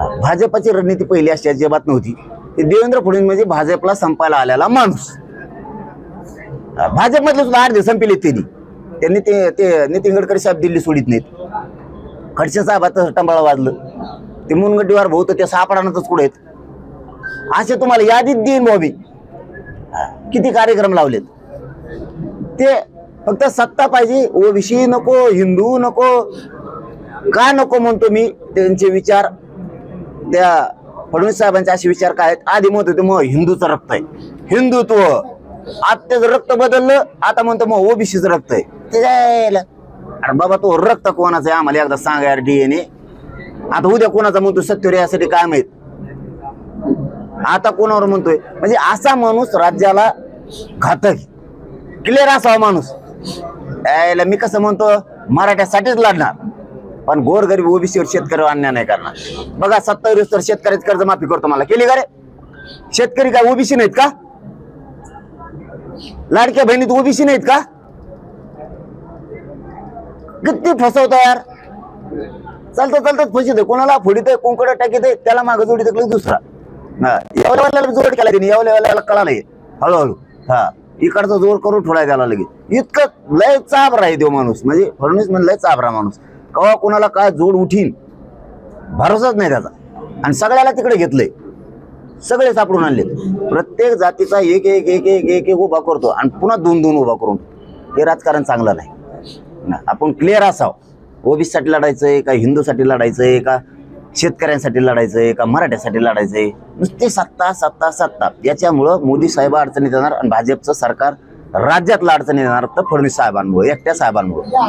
भाजपाची रणनीती पहिली अशी अजिबात नव्हती. ते देवेंद्र फडणवीस म्हणजे भाजपला संपायला आलेला माणूस. भाजपमधले सुद्धा अर्धे संपले त्यांनी. त्यांनी ते ते नितीन गडकरी साहेब दिल्ली सोडित नाहीत. खडसे साहेबाचं टंबाळा वाजलं. ते मुनगड्डीवार भाऊ तर त्या सापडानातच कुठे आहेत? असे तुम्हाला यादीत देईन बॉबी किती कार्यक्रम लावलेत. ते फक्त सत्ता पाहिजे ओबीसी नको हिंदू नको का नको म्हणतो मी त्यांचे विचार त्या फडणवीस साहेबांचे असे विचार काय आहेत? आधी म्हणत होते मग हिंदूचं रक्त आहे. हिंदुत्व. आता त्याचं रक्त बदललं आता म्हणतो मग ओबीसीचं रक्त आहे. ते जायला. अरे बाबा तो रक्त कोणाचं आहे? आम्हाला एकदा सांगा यार डीएनए आता उद्या कोणाचा म्हणतो सत्तर यासाठी काय माहीत? आता कोणावर म्हणतोय? म्हणजे असा माणूस राज्याला घातक क्लिअर असावा माणूस. यायला मी कसं म्हणतो मराठ्यासाठीच लढणार. पण गोरगरीब ओबीसीवर शेतकरी अन्याय नाही करणार. बघा सत्तावीस तर शेतकऱ्याची कर्ज माफी करतो मला. केली का रे? शेतकरी काय ओबीसी नाहीत का? लाडक्या बहिणीत ओबीसी नाहीत का? किती फसवतो यार. चालतं चालतं फसित कोणाला फोडीत कोंकड टाकीत त्याला मागं जोडीत दुसरा. हा एवढ्या जोड केला तिने एवढ्या वेळेला कळालं हळूहळू. हा इकडचा जोर करून ठेवलाय त्याला लगेच. इतकं लय चाबरा आहे देव माणूस. म्हणजे फडणवीस म्हणजे लय चाबरा माणूस. कवा कोणाला काय जोड उठीन भरोसाच नाही त्याचा. आणि सगळ्याला तिकडे घेतलंय. सगळे सापडून आणले प्रत्येक जातीचा एक एक एक एक एक एक उभा करतो आणि पुन्हा दोन दोन उभा करून. हे राजकारण चांगलं नाही. आपण क्लिअर असावं. ओबीसीसाठी लढायचंय का हिंदूसाठी लढायचंय का शेतकऱ्यांसाठी लढायचंय का मराठ्यासाठी लढायचंय? नुसते सत्ता सत्ता सत्ता. याच्यामुळं मोदी साहेब अडचणीत येणार आणि भाजपचं सरकार राज्यातला अडचणीत येणार तर फडणवीस साहेबांमुळे एकट्या साहेबांमुळे.